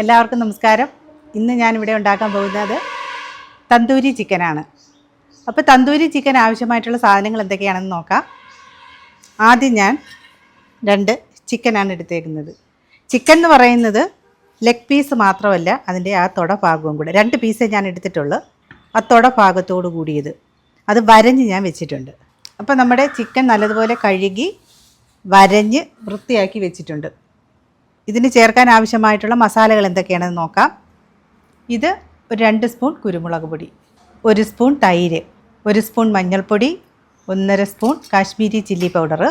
എല്ലാവർക്കും നമസ്കാരം. ഇന്ന് ഞാനിവിടെ ഉണ്ടാക്കാൻ പോകുന്നത് തന്തൂരി ചിക്കനാണ്. അപ്പോൾ തന്തൂരി ചിക്കൻ ആവശ്യമായിട്ടുള്ള സാധനങ്ങൾ എന്തൊക്കെയാണെന്ന് നോക്കാം. ആദ്യം ഞാൻ രണ്ട് ചിക്കനാണ് എടുത്തേക്കുന്നത്. ചിക്കൻ എന്ന് പറയുന്നത് ലെഗ് പീസ് മാത്രമല്ല അതിന്റെ ആ തുട ഭാഗവും കൂടെ. രണ്ട് പീസേ ഞാൻ എടുത്തിട്ടുള്ളൂ. ആ തുട ഭാഗത്തോട് കൂടിയത്. അത് വരഞ്ഞ് ഞാൻ വെച്ചിട്ടുണ്ട്. അപ്പോൾ നമ്മുടെ ചിക്കൻ നല്ലതുപോലെ കഴുകി വരഞ്ഞ് വൃത്തിയാക്കി വെച്ചിട്ടുണ്ട്. ഇതിന് ചേർക്കാൻ ആവശ്യമായിട്ടുള്ള മസാലകൾ എന്തൊക്കെയാണെന്ന് നോക്കാം. ഇത് ഒരു രണ്ട് സ്പൂൺ കുരുമുളക് പൊടി ഒരു സ്പൂൺ തൈര് ഒരു സ്പൂൺ മഞ്ഞൾപ്പൊടി ഒന്നര സ്പൂൺ കാശ്മീരി ചില്ലി പൗഡർ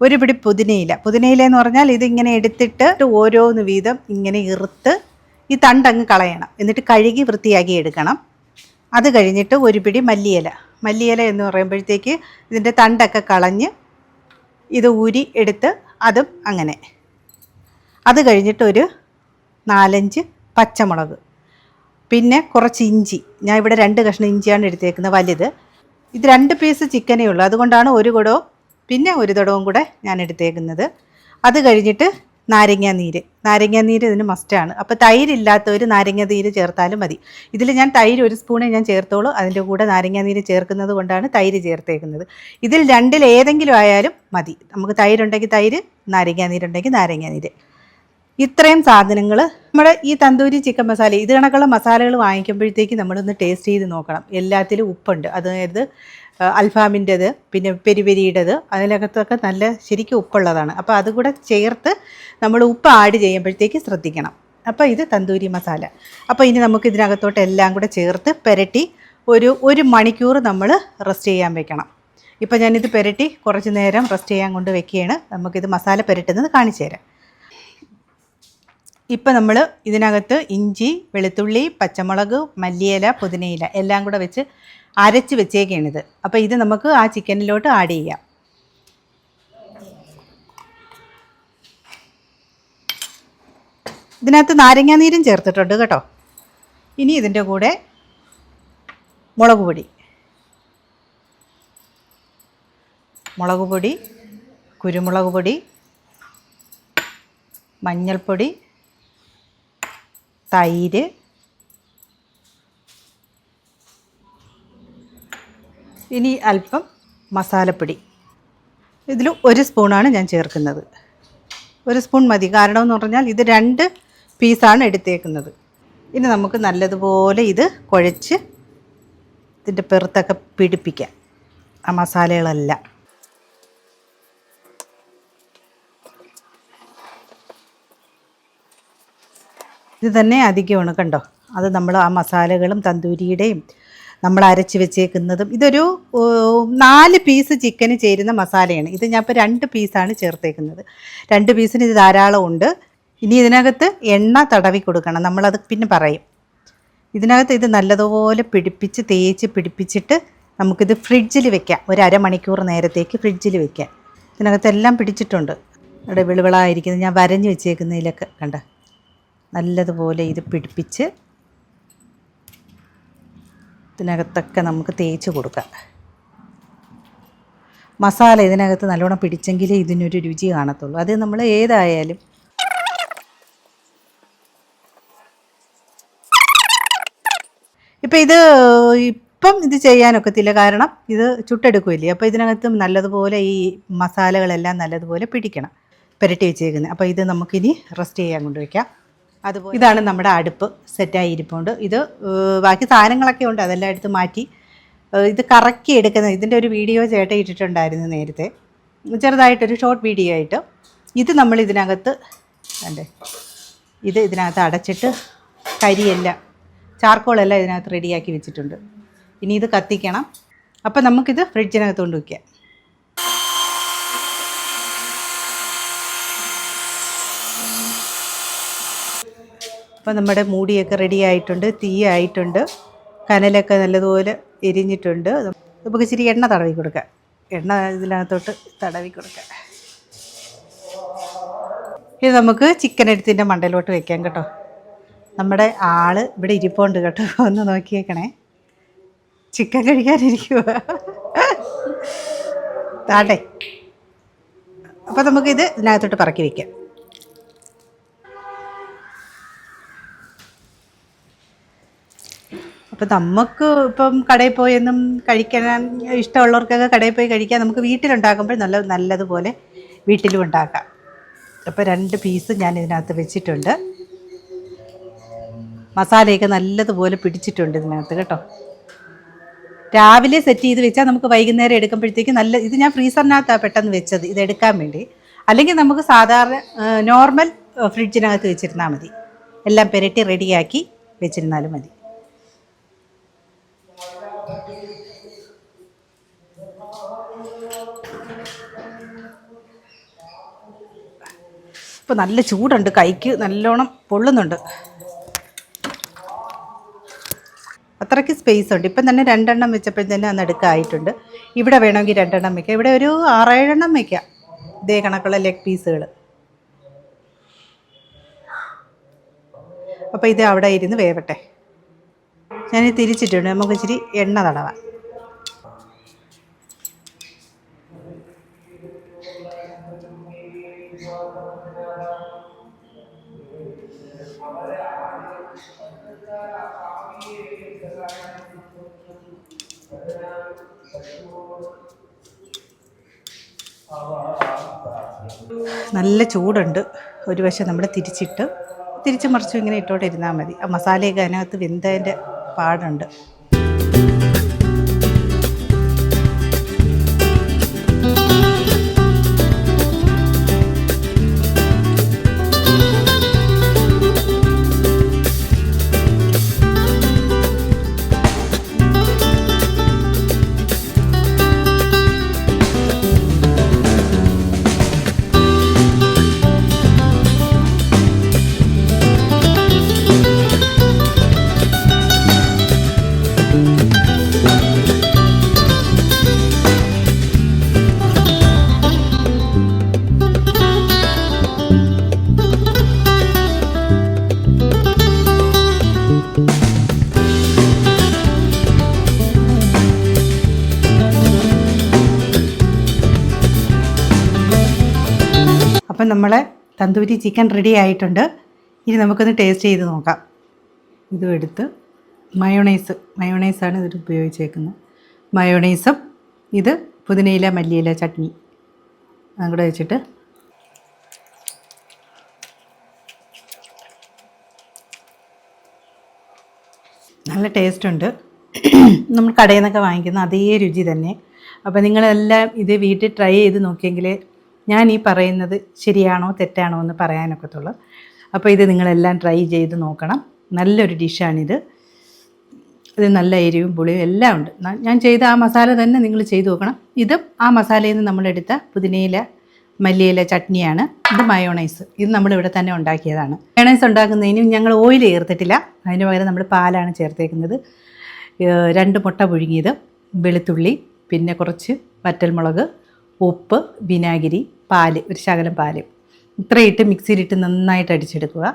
ഒരു പിടി പുതിനയില. പുതിനയില എന്ന് പറഞ്ഞാൽ ഇതിങ്ങനെ എടുത്തിട്ട് ഓരോന്ന് വീതം ഇങ്ങനെ ഇറുത്ത് ഈ തണ്ടങ്ങ് കളയണം. എന്നിട്ട് കഴുകി വൃത്തിയാക്കി എടുക്കണം. അത് കഴിഞ്ഞിട്ട് ഒരു പിടി മല്ലിയില. മല്ലിയില എന്ന് പറയുമ്പോഴത്തേക്ക് ഇതിന്റെ തണ്ടൊക്കെ കളഞ്ഞ് ഇത് ഊരി എടുത്ത് അതും അങ്ങനെ. അത് കഴിഞ്ഞിട്ട് ഒരു നാലഞ്ച് പച്ചമുളക്. പിന്നെ കുറച്ച് ഇഞ്ചി. ഞാൻ ഇവിടെ രണ്ട് കഷ്ണം ഇഞ്ചിയാണ് എടുത്തേക്കുന്നത് വലുത് ഇത് രണ്ട് പീസ് ചിക്കനേ ഉള്ളൂ. അതുകൊണ്ടാണ് ഒരു കുടവും പിന്നെ ഒരു തുടവും കൂടെ ഞാൻ എടുത്തേക്കുന്നത്. അത് കഴിഞ്ഞിട്ട് നാരങ്ങ നീര്. നാരങ്ങ നീര് ഇതിന് മസ്റ്റാണ് അപ്പോൾ തൈരില്ലാത്തവർ നാരങ്ങ നീര് ചേർത്താലും മതി. ഇതിൽ ഞാൻ തൈര് ഒരു സ്പൂണേ ഞാൻ ചേർത്തോളൂ. അതിന്റെ കൂടെ നാരങ്ങ നീര് ചേർക്കുന്നത് കൊണ്ടാണ് തൈര് ചേർത്തേക്കുന്നത്. ഇതിൽ രണ്ടിൽ ഏതെങ്കിലും ആയാലും മതി. നമുക്ക് തൈരുണ്ടെങ്കിൽ തൈര് നാരങ്ങ നീരുണ്ടെങ്കിൽ നാരങ്ങ നീര്. ഇത്രയും സാധനങ്ങൾ നമ്മുടെ ഈ തന്തൂരി ചിക്കൻ മസാല ഇത് കണക്കുള്ള മസാലകൾ വാങ്ങിക്കുമ്പോഴത്തേക്ക് നമ്മളൊന്ന് ടേസ്റ്റ് ചെയ്ത് നോക്കണം. എല്ലാത്തിലും ഉപ്പുണ്ട്. അതായത് അൽഫാമിന്റെത് പിന്നെ പെരിപെരിയുടേത് അതിനകത്തൊക്കെ നല്ല ശരിക്കും ഉപ്പുള്ളതാണ്. അപ്പോൾ അതുകൂടെ ചേർത്ത് നമ്മൾ ഉപ്പ് ആഡ് ചെയ്യുമ്പോഴത്തേക്ക് ശ്രദ്ധിക്കണം. അപ്പോൾ ഇത് തന്തൂരി മസാല. അപ്പോൾ ഇനി നമുക്ക് ഇതിനകത്തോട്ട് എല്ലാം കൂടെ ചേർത്ത് പുരട്ടി ഒരു ഒരു മണിക്കൂർ നമ്മൾ റെസ്റ്റ് ചെയ്യാൻ വെക്കണം. ഇപ്പോൾ ഞാനിത് പുരട്ടി കുറച്ച് നേരം റെസ്റ്റ് ചെയ്യാൻ കൊണ്ട് വെക്കുകയാണ്. നമുക്കിത് മസാല പുരട്ടുന്നത് കാണിച്ചു തരാം. ഇപ്പം നമ്മൾ ഇതിനകത്ത് ഇഞ്ചി വെളുത്തുള്ളി പച്ചമുളക് മല്ലിയില പുതിനയില എല്ലാം കൂടെ വെച്ച് അരച്ച് വെച്ചേക്കാണിത് അപ്പോൾ ഇത് നമുക്ക് ആ ചിക്കനിലോട്ട് ആഡ് ചെയ്യാം. ഇതിനകത്ത് നാരങ്ങാനീരും ചേർത്തിട്ടുണ്ട് കേട്ടോ. ഇനി ഇതിന്റെ കൂടെ മുളക് പൊടി. മുളക് പൊടി കുരുമുളക് പൊടി മഞ്ഞൾപ്പൊടി തൈര്. ഇനി അല്പം മസാലപ്പൊടി. ഇതിൽ ഒരു സ്പൂണാണ് ഞാൻ ചേർക്കുന്നത്. ഒരു സ്പൂൺ മതി. കാരണം എന്ന് പറഞ്ഞാൽ ഇത് രണ്ട് പീസാണ് എടുത്തേക്കുന്നത്. ഇനി നമുക്ക് നല്ലതുപോലെ ഇത് കുഴച്ച് ഇതിന്റെ പെറുത്തൊക്കെ പിടിപ്പിക്കാം. ആ മസാലകളെല്ലാം. ഇത് തന്നെ അധികമാണ് കണ്ടോ? അത് നമ്മൾ ആ മസാലകളും തന്തൂരിയുടെയും നമ്മൾ അരച്ച് വെച്ചേക്കുന്നതും ഇതൊരു നാല് പീസ് ചിക്കന് ചേരുന്ന മസാലയാണ്. ഇത് ഞാൻ ഇപ്പോൾ രണ്ട് പീസാണ് ചേർത്തേക്കുന്നത്. രണ്ട് പീസിന് ഇത് ധാരാളം ഉണ്ട്. ഇനി ഇതിനകത്ത് എണ്ണ തടവി കൊടുക്കണം. നമ്മളത് പിന്നെ പറയും. ഇതിനകത്ത് ഇത് നല്ലതുപോലെ പിടിപ്പിച്ച് തേച്ച് പിടിപ്പിച്ചിട്ട് നമുക്കിത് ഫ്രിഡ്ജിൽ വെക്കാം. ഒരു അരമണിക്കൂർ നേരത്തേക്ക് ഫ്രിഡ്ജിൽ വെക്കാം. ഇതിനകത്തെല്ലാം പിടിച്ചിട്ടുണ്ട്. ഇവിടെ വിളുവിളായിരിക്കുന്നത് ഞാൻ വരഞ്ഞ് വെച്ചേക്കുന്നതിലൊക്കെ കണ്ട? നല്ലതുപോലെ ഇത് പിടിപ്പിച്ച് ഇതിനകത്തൊക്കെ നമുക്ക് തേച്ച് കൊടുക്കാം. മസാല ഇതിനകത്ത് നല്ലോണം പിടിച്ചെങ്കിലേ ഇതിനൊരു രുചി കാണത്തുള്ളൂ. അത് നമ്മൾ ഏതായാലും ഇപ്പം ഇത് ഇപ്പം ഇത് ചെയ്യാനൊക്കത്തില്ല. കാരണം ഇത് ചുട്ടെടുക്കുമില്ലേ അപ്പോൾ ഇതിനകത്തും നല്ലതുപോലെ ഈ മസാലകളെല്ലാം നല്ലതുപോലെ പിടിക്കണം. പുരട്ടി വെച്ചേക്കുന്നത് അപ്പോൾ ഇത് നമുക്കിനി റെസ്റ്റ് ചെയ്യാൻ കൊണ്ടുവയ്ക്കാം. അതുപോലെ ഇതാണ് നമ്മുടെ അടുപ്പ് സെറ്റായി ഇരിപ്പുണ്ട് ഇത് ബാക്കി സാധനങ്ങളൊക്കെ ഉണ്ട്. അതെല്ലാം എടുത്ത് മാറ്റി ഇത് കറക്കി എടുക്കുന്നത് ഇതിന്റെ ഒരു വീഡിയോ ചേട്ട ഇട്ടിട്ടുണ്ടായിരുന്നു നേരത്തെ. ചെറുതായിട്ടൊരു ഷോർട്ട് വീഡിയോ ആയിട്ട്. ഇത് നമ്മൾ ഇതിനകത്ത് അല്ലേ ഇത് ഇതിനകത്ത് അടച്ചിട്ട് കരിയെല്ലാം ചാർക്കോളെല്ലാം ഇതിനകത്ത് റെഡിയാക്കി വെച്ചിട്ടുണ്ട്. ഇനി ഇത് കത്തിക്കണം. അപ്പം നമുക്കിത് ഫ്രിഡ്ജിനകത്ത് കൊണ്ട് വയ്ക്കാം അപ്പോൾ നമ്മുടെ മൂടിയൊക്കെ റെഡി ആയിട്ടുണ്ട് തീ ആയിട്ടുണ്ട്. കനലൊക്കെ നല്ലതുപോലെ എരിഞ്ഞിട്ടുണ്ട്. നമുക്ക് ഇച്ചിരി എണ്ണ തടവി കൊടുക്കാം. എണ്ണ ഇതിനകത്തോട്ട് തടവി കൊടുക്കാം. ഇത് നമുക്ക് ചിക്കൻ എടുത്തിന്റെ മണ്ടയിലോട്ട് വെക്കാം കേട്ടോ. നമ്മുടെ ആൾ ഇവിടെ ഇരിപ്പുണ്ട് കേട്ടോ. ഒന്ന് നോക്കിയേക്കണേ ചിക്കൻ കഴിക്കാനിരിക്കുക താട്ടെ അപ്പോൾ നമുക്കിത് ഇതിനകത്തോട്ട് പറക്കി വയ്ക്കാം അപ്പോൾ നമുക്ക് ഇപ്പം കടയിൽ പോയെന്നും കഴിക്കാൻ ഇഷ്ടമുള്ളവർക്കൊക്കെ കടയിൽ പോയി കഴിക്കാൻ നമുക്ക് വീട്ടിലുണ്ടാക്കുമ്പോൾ നല്ല നല്ലതുപോലെ വീട്ടിലും ഉണ്ടാക്കാം. അപ്പോൾ രണ്ട് പീസ് ഞാൻ ഇതിനകത്ത് വെച്ചിട്ടുണ്ട്. മസാലയൊക്കെ നല്ലതുപോലെ പിടിച്ചിട്ടുണ്ട് ഇതിനകത്ത് കേട്ടോ. രാവിലെ സെറ്റ് ചെയ്ത് വെച്ചാൽ നമുക്ക് വൈകുന്നേരം എടുക്കുമ്പോഴത്തേക്ക് നല്ല ഇത് ഞാൻ ഫ്രീസറിനകത്താണ് പെട്ടെന്ന് വെച്ചത് ഇത് എടുക്കാൻ വേണ്ടി. അല്ലെങ്കിൽ നമുക്ക് സാധാരണ നോർമൽ ഫ്രിഡ്ജിനകത്ത് വെച്ചിരുന്നാൽ മതി. എല്ലാം പെരട്ടി റെഡിയാക്കി വെച്ചിരുന്നാലും മതി. ഇപ്പോൾ നല്ല ചൂടുണ്ട്. കൈക്ക് നല്ലോണം പൊള്ളുന്നുണ്ട്. അത്രയ്ക്ക് സ്പേസ് ഉണ്ട്. ഇപ്പം തന്നെ രണ്ടെണ്ണം തന്നെ അന്ന് എടുക്കായിട്ടുണ്ട് ഇവിടെ വേണമെങ്കിൽ രണ്ടെണ്ണം വയ്ക്കാം ഇവിടെ ഒരു ആറേഴെണ്ണം വയ്ക്കാം ഇതേ കണക്കുള്ള ലെഗ് പീസുകൾ അപ്പോൾ ഇത് അവിടെ ഇരുന്ന് വേവട്ടെ. ഞാൻ തിരിച്ചിട്ടുണ്ട്. നമുക്ക് ഇച്ചിരി എണ്ണ തടവാം. നല്ല ചൂടുണ്ട്. ഒരു വശം നമ്മൾ തിരിച്ചിട്ട് തിരിച്ചു മറിച്ചും ഇങ്ങനെ ഇട്ടോണ്ടിരുന്നാൽ മതി. ആ മസാലയൊക്കെ അതിനകത്ത് വെന്തതിന്റെ പാടുണ്ട്. അപ്പം നമ്മളെ തന്തൂരി ചിക്കൻ റെഡി ആയിട്ടുണ്ട്. ഇനി നമുക്കൊന്ന് ടേസ്റ്റ് ചെയ്ത് നോക്കാം. ഇതും എടുത്ത് മയോണൈസ് മയോണൈസാണ് ഇതിൽ ഉപയോഗിച്ചേക്കുന്നത്. മയോണൈസും ഇത് പുതിനയില മല്ലിയില ചട്നി അതും കൂടെ വെച്ചിട്ട് നല്ല ടേസ്റ്റ് ഉണ്ട്. നമ്മൾ കടയിൽ നിന്നൊക്കെ വാങ്ങിക്കുന്ന അതേ രുചി തന്നെ. അപ്പോൾ നിങ്ങളെല്ലാം ഇത് വീട്ടിൽ ട്രൈ ചെയ്ത് നോക്കിയെങ്കിൽ ഞാൻ ഈ പറയുന്നത് ശരിയാണോ തെറ്റാണോ എന്ന് പറയാനൊക്കത്തുള്ളൂ. അപ്പോൾ ഇത് നിങ്ങളെല്ലാം ട്രൈ ചെയ്ത് നോക്കണം. നല്ലൊരു ഡിഷാണിത്. ഇത് നല്ല എരിവും പുളിയും എല്ലാം ഉണ്ട്. ഞാൻ ചെയ്ത ആ മസാല തന്നെ നിങ്ങൾ ചെയ്ത് നോക്കണം. ഇതും ആ മസാലയിൽ നിന്ന് നമ്മളെടുത്ത പുതിനയില മല്ലിയില ചട്നിയാണ്. ഇത് മയോണൈസ്. ഇത് നമ്മളിവിടെ തന്നെ ഉണ്ടാക്കിയതാണ്. മയോണൈസ് ഉണ്ടാക്കുന്നതിന് ഞങ്ങൾ ഓയിൽ ചേർത്തിട്ടില്ല. അതിന് പകരം നമ്മൾ പാലാണ് ചേർത്തേക്കുന്നത്. രണ്ട് മുട്ട പുഴുങ്ങിയത് വെളുത്തുള്ളി പിന്നെ കുറച്ച് വറ്റൽമുളക് ഉപ്പ് വിനാഗിരി പാൽ ഒരു ശകലം പാൽ. ഇത്രയിട്ട് മിക്സിയിലിട്ട് നന്നായിട്ട് അടിച്ചെടുക്കുക.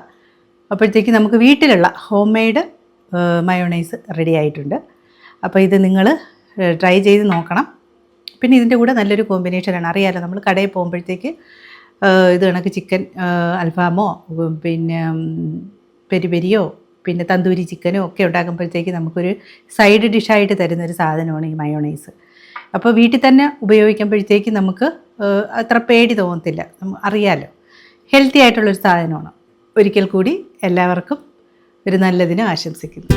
അപ്പോഴത്തേക്ക് നമുക്ക് വീട്ടിലുള്ള ഹോം മെയ്ഡ് മയോണൈസ് റെഡി ആയിട്ടുണ്ട്. അപ്പോൾ ഇത് നിങ്ങൾ ട്രൈ ചെയ്ത് നോക്കണം. പിന്നെ ഇതിന്റെ കൂടെ നല്ലൊരു കോമ്പിനേഷനാണ് അറിയാമല്ലോ നമ്മൾ കടയിൽ പോകുമ്പോഴത്തേക്ക് ഇത് കണക്ക് ചിക്കൻ അൽഫാമോ പിന്നെ പെരിപെരിയോ പിന്നെ തന്തൂരി ചിക്കനോ ഒക്കെ ഉണ്ടാക്കുമ്പോഴത്തേക്ക് നമുക്കൊരു സൈഡ് ഡിഷായിട്ട് തരുന്നൊരു സാധനമാണ് ഈ മയോണൈസ്. അപ്പോൾ വീട്ടിൽ തന്നെ ഉപയോഗിക്കുമ്പോഴത്തേക്ക് നമുക്ക് അത്ര പേടി തോന്നത്തില്ല. അറിയാലോ. ഹെൽത്തി ആയിട്ടുള്ളൊരു സാധനമാണ്. ഒരിക്കൽ കൂടി എല്ലാവർക്കും ഒരു നല്ലതിന് ആശംസിക്കുന്നു.